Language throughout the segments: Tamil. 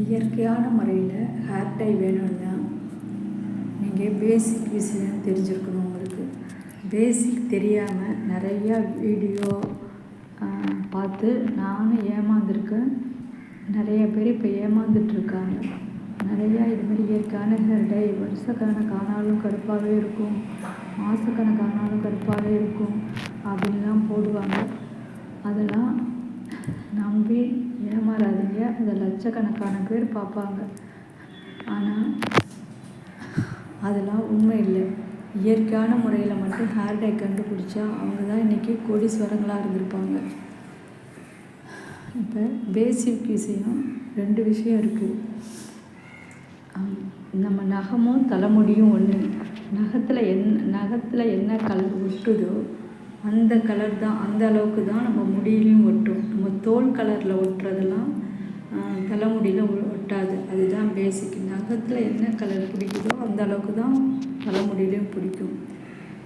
இயற்கையான முறையில் ஹேர் டை வேணும்னா நீங்கள் பேசிக் விஷயம் தெரிஞ்சிருக்கணும் உங்களுக்கு. பேசிக் தெரியாமல் நிறையா வீடியோ பார்த்து நானும் ஏமாந்துருக்கேன். நிறைய பேர் இப்போ ஏமாந்துட்டுருக்காங்க நிறையா இதுமாரி இயற்கையான ஹேர் டை வருஷக்கணக்கானாலும் கருப்பாகவே இருக்கும். மாதக்கணக்கானாலும் கருப்பாகவே இருக்கும். அப்படின்லாம் போடுவாங்க. அதெல்லாம் நம்பி ஏமாறாது அதை லட்சக்கணக்கான பேர் பார்ப்பாங்க. ஆனால் அதெல்லாம் உண்மை இல்லை. இயற்கையான முறையில் மட்டும் ஹேர் டை கண்டுபிடிச்சா அவங்க தான் இன்றைக்கி கோடீஸ்வரங்களாக இருந்திருப்பாங்க. இப்போ பேசிக் விஷயம் ரெண்டு விஷயம் இருக்குது நம்ம நகமும் தலைமுடியும் ஒன்று நகத்தில் என் நகத்தில் என்ன கலர் ஒட்டுதோ அந்த கலர் தான் அந்த அளவுக்கு தான் நம்ம முடியிலையும் ஒட்டும். நம்ம தோல் கலரில் ஒட்டுறதெல்லாம் தலைமுடியில் ஒட்டாது. அதுதான் பேசிக் நகத்தில் என்ன கலர் பிடிக்குதோ அந்த அளவுக்கு தான் தலைமுடியிலையும் பிடிக்கும்.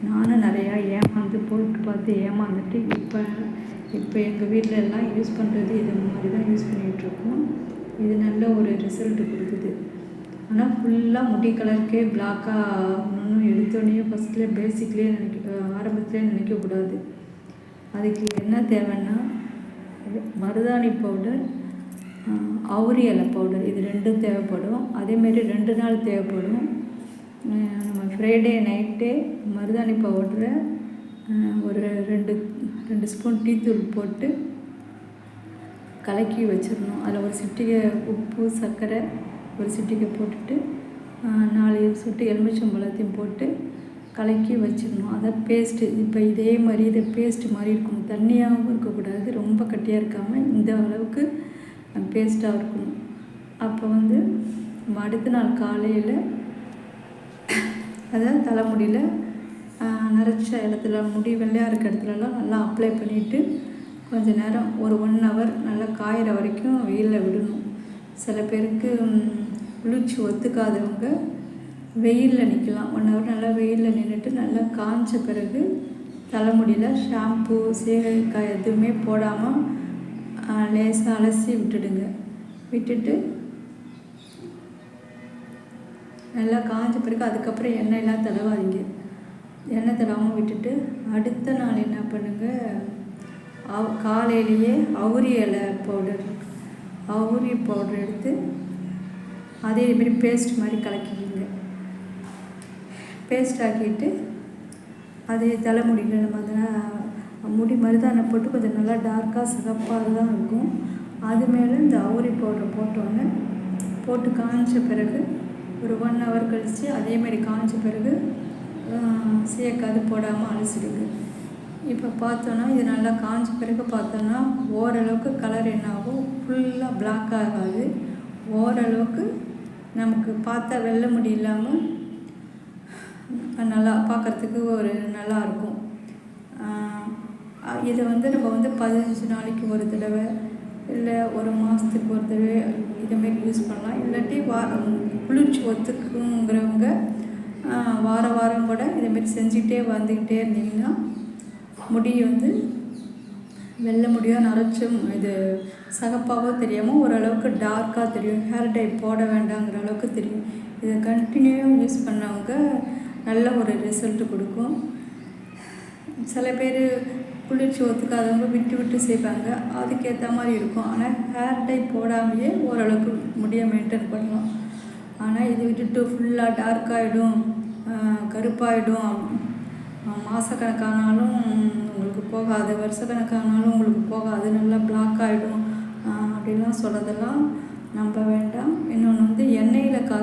நானும் நிறையா ஏமாந்து போட்டு பார்த்து ஏமாந்துட்டு இப்போ இப்போ எங்கள் வீட்டில் எல்லாம் யூஸ் பண்ணுறது இது மாதிரி தான் யூஸ் பண்ணிகிட்ருக்கோம் இது நல்ல ஒரு ரிசல்ட் கொடுக்குது. ஆனால் ஃபுல்லாக முடி கலருக்கே பிளாக்காக ஆகணும்னு எடுத்தோடனே ஃபஸ்ட்லேயே பேசிக்லேயே நினைக்க ஆரம்பத்துலேயே நினைக்கக்கூடாது அதுக்கு என்ன தேவைன்னா மருதாணி பவுடர் அவுரி இலை பவுடர் இது ரெண்டும் தேவைப்படும். அதேமாரி ரெண்டு நாள் தேவைப்படும். நம்ம ஃப்ரைடே நைட்டே மருதாணி பவுடரை ஒரு ரெண்டு ரெண்டு ஸ்பூன் டீத்தூள் போட்டு கலக்கி வச்சிடணும். அதில் ஒரு சிட்டிகை உப்பு சர்க்கரை ஒரு சிட்டிகை போட்டுட்டு நாலு சுட்டு எலுமிச்சம்பழத்தையும் போட்டு கலக்கி வச்சிடணும். அதை பேஸ்ட்டு இப்போ இதே மாதிரி இதை பேஸ்ட்டு மாதிரி இருக்கணும். தண்ணியாகவும் இருக்கக்கூடாது. ரொம்ப கட்டியாக இருக்காமல் இந்த அளவுக்கு பேஸ்ட்டாக இருக்கணும். அப்போ வந்து அடுத்த நாள் காலையில் அதை தலைமுடியில் நரைச்ச இடத்துல முடி வெள்ளையாக இருக்க இடத்துலலாம் நல்லா அப்ளை பண்ணிவிட்டு கொஞ்சம் நேரம் ஒரு ஒன் ஹவர் நல்லா காயிற வரைக்கும் வெயிலில் விடணும். சில பேருக்கு குளிர்ச்சி ஒத்துக்காதவங்க வெயிலில் நிற்கலாம் ஒன் ஹவர் நல்லா வெயிலில் நின்றுட்டு நல்லா காய்ச்ச பிறகு தலைமுடியில் ஷாம்பு சேகரிக்காய் எதுவுமே போடாமல் லேசாக அலசி விட்டுடுங்க. விட்டுட்டு நல்லா காய்ஞ்ச பிறகு அதுக்கப்புறம் எண்ணெயெல்லாம் தடவாதீங்க. எண்ணெய் தடவாமல் விட்டுட்டு அடுத்த நாள் என்ன பண்ணுங்கள் அவ் காலையிலேயே அவுரி இலை பவுடர் அவுரி பவுடர் எடுத்து அதே மாரி பேஸ்ட் மாதிரி கலக்கிக்கிங்க. பேஸ்ட் ஆக்கிட்டு அதே தலைமுடியில் நம்ம அதெல்லாம் முடி மருதாணை போட்டு கொஞ்சம் நல்லா டார்க்காக சிகப்பாக தான் இருக்கும். அது மேலே இந்த அவுரி பவுடர் போட்டோன்னே போட்டு காய்ச்ச பிறகு ஒரு ஒன் ஹவர் கழித்து அதேமாரி காய்ச்ச பிறகு சீயக்காது போடாமல் அலசிடுங்க. இப்போ பார்த்தோன்னா இது நல்லா காய்ஞ்ச பிறகு பார்த்தோன்னா ஓரளவுக்கு கலர் என்ன ஆகும்? ஃபுல்லாக பிளாக் ஆகாது. ஓரளவுக்கு நமக்கு பார்த்தா வெள்ளை முடி இல்லாமல் நல்லா பார்க்குறதுக்கு ஒரு நல்லா இருக்கும். இதை வந்து நம்ம வந்து பதினஞ்சு நாளைக்கு ஒரு தடவை இல்லை ஒரு மாதத்துக்கு ஒரு தடவை இதுமாரி யூஸ் பண்ணலாம். இல்லாட்டி வா குளிர்ச்சி ஒத்துக்குங்கிறவங்க வார வாரம் கூட இதேமாரி செஞ்சுக்கிட்டே வந்துக்கிட்டே இருந்தீங்கன்னா முடி வந்து வெள்ளை முடியாக நரைச்சும் இது சகப்பாவோ தெரியாமல் ஓரளவுக்கு டார்க்காக தெரியும். ஹேர் டை போட வேண்டாங்கிற அளவுக்கு தெரியும். இதை கண்டினியூவாக யூஸ் பண்ணவங்க நல்ல ஒரு ரிசல்ட் கொடுக்கும். சில பேர் குளிர்ச்சி ஒத்துக்காதவங்க விட்டு விட்டு செய்வாங்க. அதுக்கேற்ற மாதிரி இருக்கும். ஆனால் ஹேர் டை போடாமையே ஓரளவுக்கு முடிய மெயின்டைன் பண்ணலாம். ஆனால் இது விட்டுட்டு ஃபுல்லாக டார்க் ஆகிடும் கருப்பாயிடும். மாதக்கணக்கானாலும் உங்களுக்கு போகாது. வருஷக்கணக்கானாலும் உங்களுக்கு போகாது. நல்லா பிளாக் ஆகிடும் அப்படின்லாம் சொல்கிறதெல்லாம் நம்ப வேண்டாம். இன்னொன்று வந்து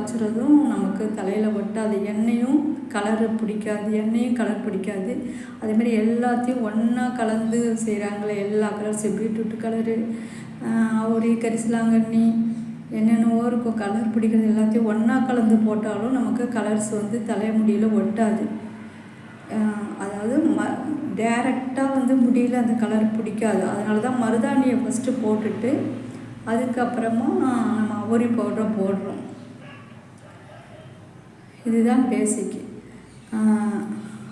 காய்ச்சுறதும் நமக்கு தலையில் ஒட்டாது. எண்ணெயும் கலரு பிடிக்காது. எண்ணெயும் கலர் பிடிக்காது. அதேமாதிரி எல்லாத்தையும் ஒன்றா கலந்து செய்கிறாங்களே எல்லா கலர்ஸு பீட்ரூட் கலரு அவரி கரிசலாங்கண்ணி என்னென்னவோ இருக்கும். கலர் பிடிக்கிறது எல்லாத்தையும் ஒன்றா கலந்து போட்டாலும் நமக்கு கலர்ஸ் வந்து தலைமுடியில் ஒட்டாது. அதாவது ம டேரெக்டாக வந்து முடியல அந்த கலர் பிடிக்காது. அதனால தான் மருதாணியை ஃபஸ்ட்டு போட்டுட்டு அதுக்கப்புறமா நம்ம அவரி பவுடரை போடுறோம். இதுதான் பேசிக்கு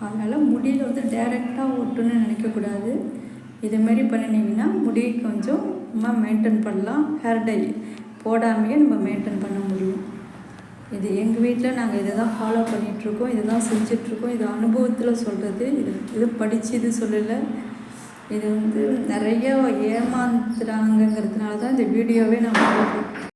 அதனால் முடியில் வந்து டைரெக்டாக ஒட்டுன்னு நினைக்கக்கூடாது இதுமாரி பண்ணினீங்கன்னா முடி கொஞ்சம் மெயின்டைன் பண்ணலாம். ஹேர் டை போடாமையே நம்ம மெயின்டைன் பண்ண முடியும். இது எங்கள் வீட்டில் நாங்கள் இதை தான் ஃபாலோ பண்ணிகிட்ருக்கோம் இதை தான் செஞ்சிட்ருக்கோம் இது அனுபவத்தில் சொல்கிறது இது இது படித்து இது சொல்லலை. இது வந்து நிறைய ஏமாத்துறாங்கங்கிறதுனால தான் இந்த வீடியோவே நான் போடுறேன்.